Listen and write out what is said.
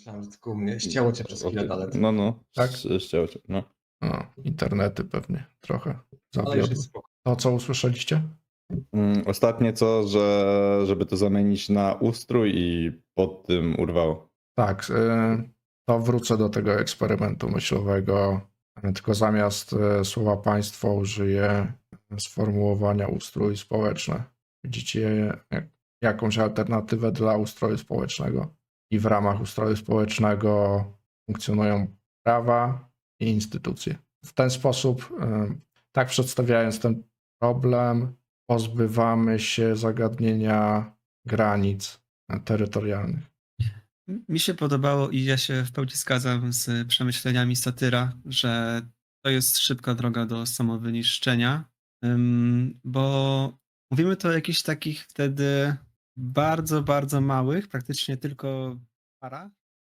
myślałem, że tylko u mnie. Ścięło cię przez chwilę nawet. No, no. Tak? Ścięło cię, no. No, internety pewnie trochę Ale już zawiodły. To, co usłyszeliście? Mm, Ostatnie co, że żeby to zamienić na ustrój i pod tym urwało. Tak, y, to wrócę do tego eksperymentu myślowego, tylko zamiast y, słowa państwo użyję sformułowania ustrój społeczny. Widzicie jak- jakąś alternatywę dla ustroju społecznego i w ramach ustroju społecznego funkcjonują prawa i instytucje. W ten sposób, y, tak przedstawiając ten problem, pozbywamy się zagadnienia granic terytorialnych. Mi się podobało i ja się w pełni zgadzam z przemyśleniami satyra, że to jest szybka droga do samowyniszczenia, bo mówimy to o jakichś takich wtedy bardzo, bardzo małych, praktycznie tylko para